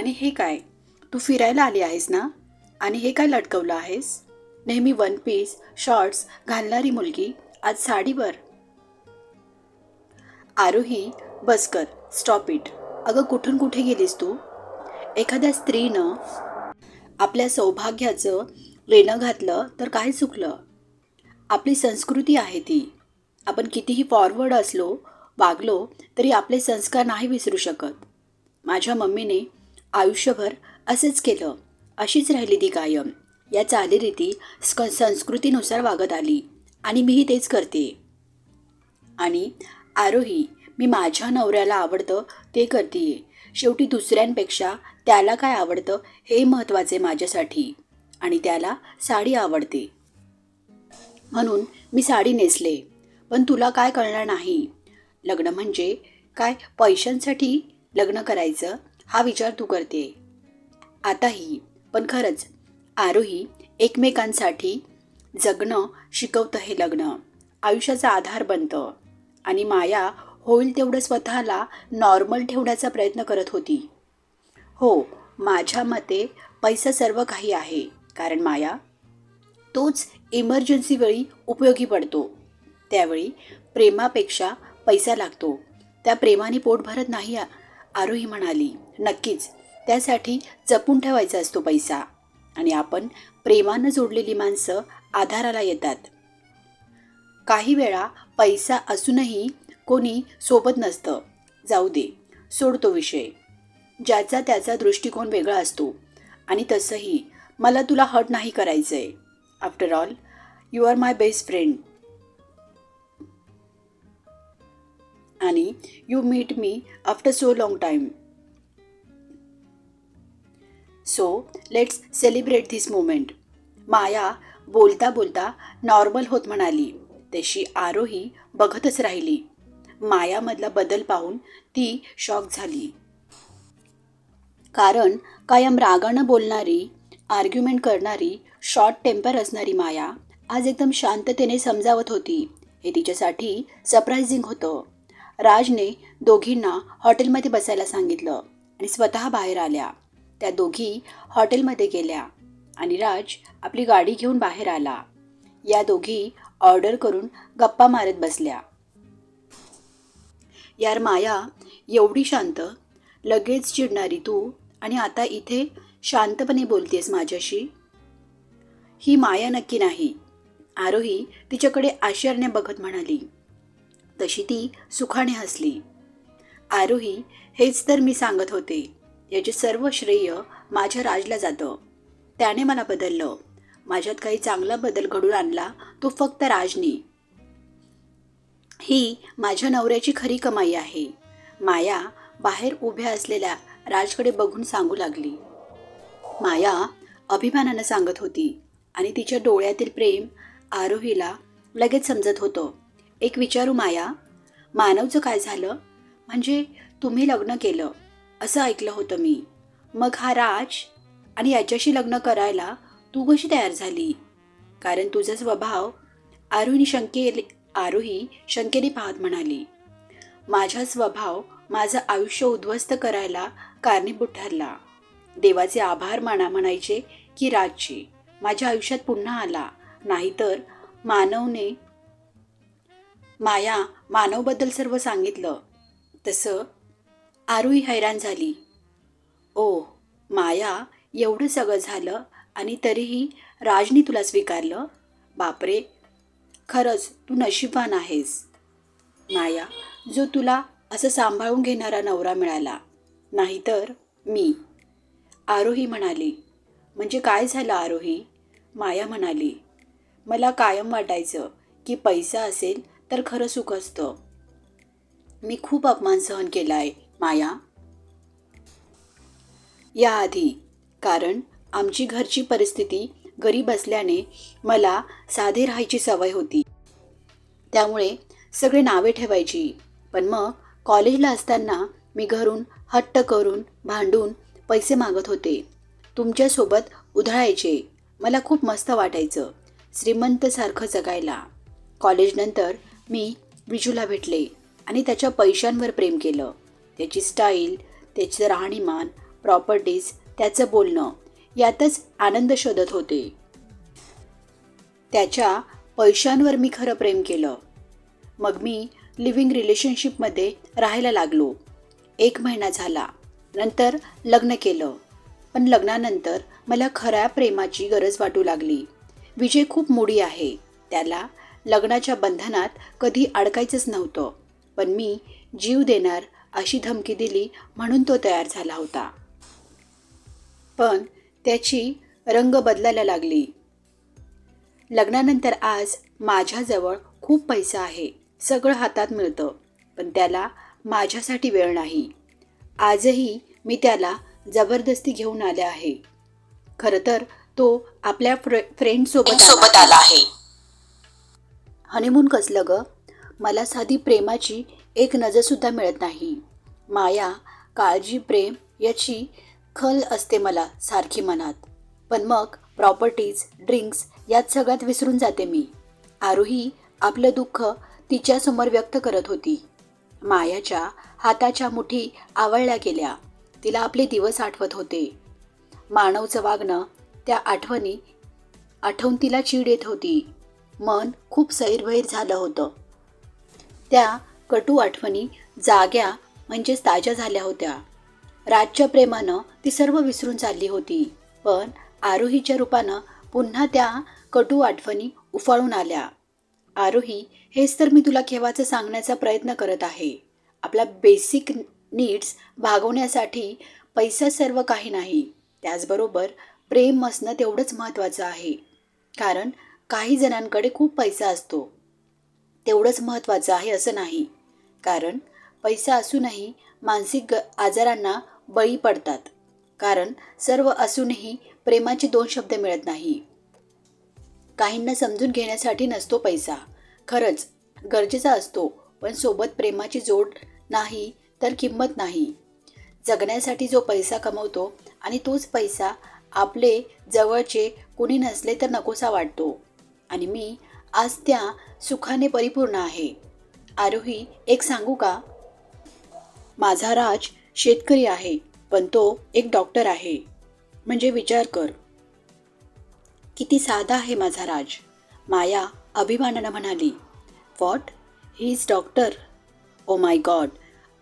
आणि हे काय? तू फिरायला आली आहेस ना? आणि हे काय लटकवलं आहेस? नेहमी वन पीस शॉर्ट्स घालणारी मुलगी आज साडीवर. आरोही बसकर स्टॉप इट अगं कुठून कुठे गेलीस तू? एखाद्या स्त्रीनं आपल्या सौभाग्याचं लेणं घातलं तर काय चुकलं? आपली संस्कृती आहे ती. आपण कितीही फॉरवर्ड असलो वागलो तरी आपले संस्कार नाही विसरू शकत. माझ्या मम्मीने आयुष्यभर असंच केलं. अशीच राहिली ती कायम. या चालीरीती स्क संस्कृतीनुसार वागत आली आणि मीही तेच करते. आणि आरोही मी माझ्या नवऱ्याला आवडतं ते करते. शेवटी दुसऱ्यांपेक्षा त्याला काय आवडतं हे महत्त्वाचे माझ्यासाठी. आणि त्याला साडी आवडते. म्हणून मी साडी नेसले. पण तुला काय कळणार नाही. लग्न म्हणजे काय? पैशांसाठी लग्न करायचं? हा विचार तू करते. आताही पण खरंच आरोही एकमेकांसाठी जगणं शिकवतं हे लग्न. आयुष्याचा आधार बनतं. आणि माया होईल तेवढं स्वतःला नॉर्मल ठेवण्याचा प्रयत्न करत होती. हो माझ्या मते पैसा सर्व काही आहे कारण माया तोच इमर्जन्सी वेळी उपयोगी पडतो. त्यावेळी प्रेमापेक्षा पैसा लागतो. त्या प्रेमाने पोट भरत नाही आ- आरोही म्हणाली नक्कीच. त्यासाठी जपून ठेवायचा असतो पैसा. आणि आपण प्रेमानं जोडलेली माणसं आधाराला येतात. काही वेळा पैसा असूनही कोणी सोबत नसतं. जाऊ दे सोडतो विषय. ज्याचा त्याचा दृष्टिकोन वेगळा असतो. आणि तसंही मला तुला हट नाही करायचं आहे after all you are my best friend. आणि you meet me after so long time so let's celebrate this moment Maya बोलता बोलता नॉर्मल होत म्हणाली. तशी आरोही बघतच राहिली. मायामधला बदल पाहून ती शॉक झाली. कारण कायम रागानं बोलणारी आर्ग्युमेंट करणारी शॉर्ट टेम्पर असणारी माया आज एकदम शांततेने समजावत होती. हे तिच्यासाठी सरप्रायझिंग होतं. राजने दोघींना हॉटेलमध्ये बसायला सांगितलं आणि स्वतः बाहेर आल्या. त्या दोघी हॉटेलमध्ये गेल्या आणि राज आपली गाडी घेऊन बाहेर आला. या दोघी ऑर्डर करून गप्पा मारत बसल्या. यार माया एवढी शांत लगेच चिडणारी तू आणि आता इथे शांतपणे बोलतेस माझ्याशी? ही माया नक्की नाही. आरोही तिच्याकडे आश्चर्य बघत म्हणाली. तशी ती सुखाने हसली. आरोही हेच तर मी सांगत होते. याचे सर्व श्रेय माझ्या राजला जातं. त्याने मला बदललं. माझ्यात काही चांगला बदल घडून आणला तो फक्त राजनी. ही माझ्या नवऱ्याची खरी कमाई आहे. माया बाहेर उभ्या असलेल्या राजकडे बघून सांगू लागली. माया अभिमानानं सांगत होती आणि तिच्या डोळ्यातील प्रेम आरोहीला लगेच समजत होतं. एक विचारू माया मानवचं काय झालं? म्हणजे तुम्ही लग्न केलं असं ऐकलं होतं मी. मग हा राज आणि याच्याशी लग्न करायला तू कशी तयार झाली? कारण तुझा स्वभाव आरोही शंके आरोही शंकेने पाहत म्हणाली. माझा स्वभाव माझं आयुष्य उद्ध्वस्त करायला कारणीभूत ठरला. देवाचे आभार माना म्हणायचे की राजचे माझ्या आयुष्यात पुन्हा आला. नाहीतर मानवने माया मानवबद्दल सर्व सांगितलं. तसं आरोही हैराण झाली. ओ माया एवढं सगळं झालं आणि तरीही राजनी तुला स्वीकारलं? बापरे खरंच तू नशीबवान आहेस. माया जो तुला असं सांभाळून घेणारा नवरा मिळाला नाहीतर मी. आरोही म्हणाली म्हणजे काय झालं आरोही? माया म्हणाली मला कायम वाटायचं की पैसा असेल तर खरं सुख असतं. मी खूप अपमान सहन केला आहे माया. याआधी कारण आमची घरची परिस्थिती गरीब असल्याने मला साधे राहायची सवय होती. त्यामुळे सगळे नावे ठेवायची. पण मग कॉलेजला असताना मी घरून हट्ट करून भांडून पैसे मागत होते. तुमच्यासोबत उधळायचे. मला खूप मस्त वाटायचं. श्रीमंतसारखं जगायला. कॉलेजनंतर मी विजूला भेटले आणि त्याच्या पैशांवर प्रेम केलं. त्याची स्टाईल त्याचं राहणीमान प्रॉपर्टीज त्याचं बोलणं यातच आनंद शोधत होते. त्याच्या पैशांवर मी खरं प्रेम केलं. मग मी लिव्हिंग रिलेशनशिपमध्ये राहायला लागलो. एक महिना झाला. नंतर लग्न केलं. पण लग्नानंतर मला खऱ्या प्रेमाची गरज वाटू लागली. विजय खूप मुडी आहे. त्याला लग्नाच्या बंधनात कधी अडकायचंच नव्हतं. पण मी जीव देणार अशी धमकी दिली म्हणून तो तयार झाला होता. पण त्याची रंग बदलायला लागली. लग्नानंतर आज माझ्याजवळ खूप पैसा आहे. सगळं हातात मिळतं. पण त्याला माझ्यासाठी वेळ नाही. आजही मी त्याला जबरदस्ती घेऊन आले आहे. खरं तर तो आपल्या फ्रे फ्रेंडसोबत सोबत आला आहे. हनीमून कसलं ग? मला साधी प्रेमाची एक नजरसुद्धा मिळत नाही. माया काळजी प्रेम याची खल असते मला सारखी मनात. पण मग प्रॉपर्टीज ड्रिंक्स यात सगळ्यात विसरून जाते मी. आरोही आपलं दुःख तिच्यासमोर व्यक्त करत होती. मायाच्या हाताच्या मुठी आवळल्या गेल्या. तिला आपले दिवस आठवत होते. मानवचं वागणं त्या आठवणी आठवून तिला चीड येत होती. मन खूप सैरभैर झालं होतं. त्या कटू आठवणी जाग्या म्हणजेच ताज्या झाल्या होत्या. राजच्या प्रेमानं ती सर्व विसरून चालली होती. पण आरोहीच्या रूपानं पुन्हा त्या कटू आठवणी उफाळून आल्या. आरोही हेच तर मी तुला केव्हाचं सांगण्याचा प्रयत्न करत आहे. आपला बेसिक नीड्स भागवण्यासाठी पैसा सर्व काही नाही. त्याचबरोबर प्रेम असणं तेवढंच महत्त्वाचं आहे. कारण काही जणांकडे खूप पैसा असतो. तेवढंच महत्त्वाचं आहे असं नाही. कारण पैसा असूनही मानसिक ग आजारांना बळी पडतात. कारण सर्व असूनही प्रेमाचे दोन शब्द मिळत नाही. काहींना समजून घेण्यासाठी नसतो पैसा. खरंच गरजेचा असतो पण सोबत प्रेमाची जोड नाही तर किंमत नाही. जगण्यासाठी जो पैसा कमवतो आणि तोच पैसा आपले जवळचे कुणी नसले तर नकोसा वाटतो. आणि मी आज त्या सुखाने परिपूर्ण आहे. आरोही एक सांगू का? माझा राज शेतकरी आहे पण तो एक डॉक्टर आहे. म्हणजे विचार कर. किती साधा आहे माझा राज. माया अभिमानानं म्हणाली what? He is doctor? Oh my God!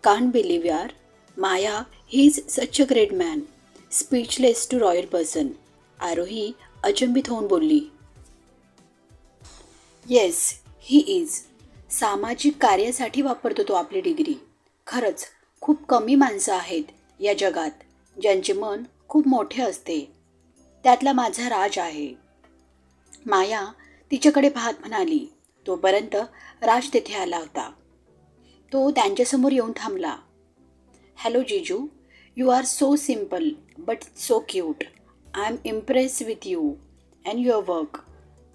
Can't believe यार. Maya he is such a great man. Speechless to royal person. Aarohi अचंबित होऊन बोलली येस ही इज सामाजिक कार्यासाठी वापरतो तो आपली डिग्री खरंच खूप कमी माणसं आहेत या जगात ज्यांचे मन खूप मोठे असते. त्यातला माझा राज आहे. माया तिच्याकडे पाहत म्हणाली तोपर्यंत राज तेथे आला होता. तो त्यांच्यासमोर येऊन थांबला. हॅलो जीजू you are so simple but so cute I am impress with you and your work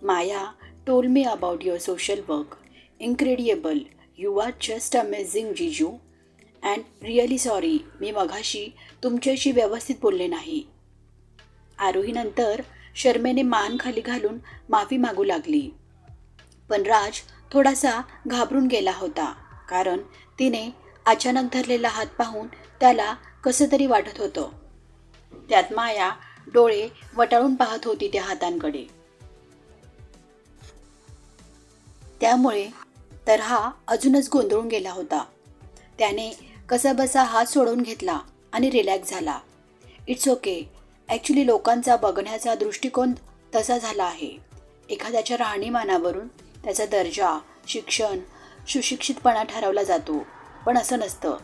Maya told me about your social work incredible you are just amazing jiju and really sorry मी मघाशी तुमच्याशी व्यवस्थित बोलले नाही. आरोहीनंतर शर्मेने मान खाली घालून माफी मागू लागली. पण राज थोडासा घाबरून गेला होता कारण तिने अचानक धरलेला हात पाहून त्याला कसं तरी वाटत होतं. त्यात माया डोळे वटाळून पाहत होती त्या हातांकडे. त्यामुळे तर हा अजूनच गोंधळून गेला होता. त्याने कसाबसा हात सोडवून घेतला आणि रिलॅक्स झाला. इट्स ओके ॲक्च्युली लोकांचा बघण्याचा दृष्टिकोन तसा झाला आहे. एखाद्याच्या राहणीमानावरून त्याचा दर्जा शिक्षण सुशिक्षितपणा ठरवला जातो. पण असं नसतं.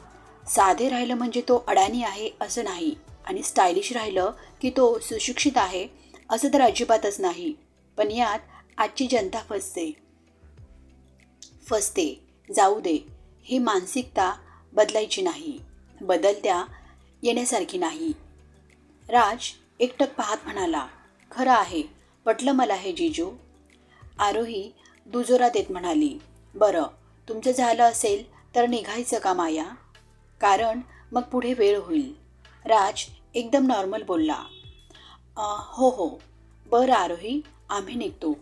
साधे राहिलं म्हणजे तो अडाणी आहे असं नाही आणि स्टायलिश राहिलं की तो सुशिक्षित आहे असं तर अजिबातच नाही. पण यात आजची जनता फसते. फसते जाऊ दे ही मानसिकता बदलायची नाही बदलत्या येण्यासारखी नाही. राज एकटक पाहत म्हणाला खरं आहे पटलं मला हे जिजू. आरोही दुजोरा देत म्हणाली बरं तुमचं झालं असेल तर निघायचं का माया? कारण मग पुढे वेळ होईल. राज एकदम नॉर्मल बोलला हो हो बरं आरोही आम्ही निघतो.